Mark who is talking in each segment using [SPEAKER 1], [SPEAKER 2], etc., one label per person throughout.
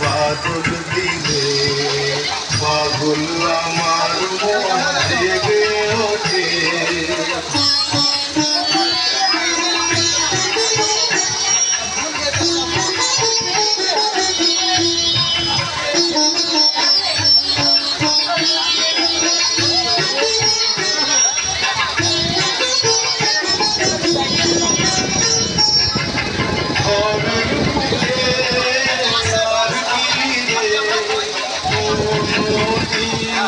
[SPEAKER 1] বাদল দিলে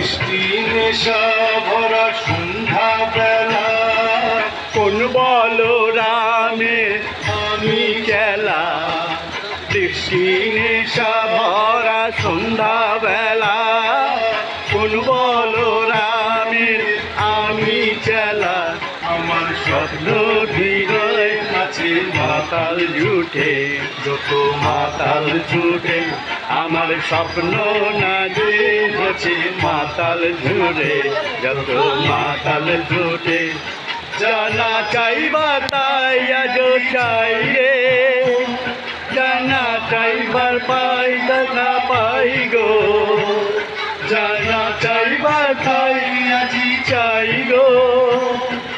[SPEAKER 1] বৃষ্টি নেশা ভরা সন্ধ্যা বেলা
[SPEAKER 2] কোন বলো রামে আমি খেলা। দৃষ্টি নেশা ভরা সন্ধ্যাবেলা। কোন বলো রামের আমি চেলা
[SPEAKER 1] আমার
[SPEAKER 2] স্বপ্ন হৃদয় আছে মাতাল জুটে, যত মাতাল জুটে, আমার স্বপ্ন না জেগেছে মাতাল ঝুড়ে যত মাতাল জুটে, জানা চাইবা তাই আজ চাই রে। জানা চাইবার পাই দেখা পাই গো।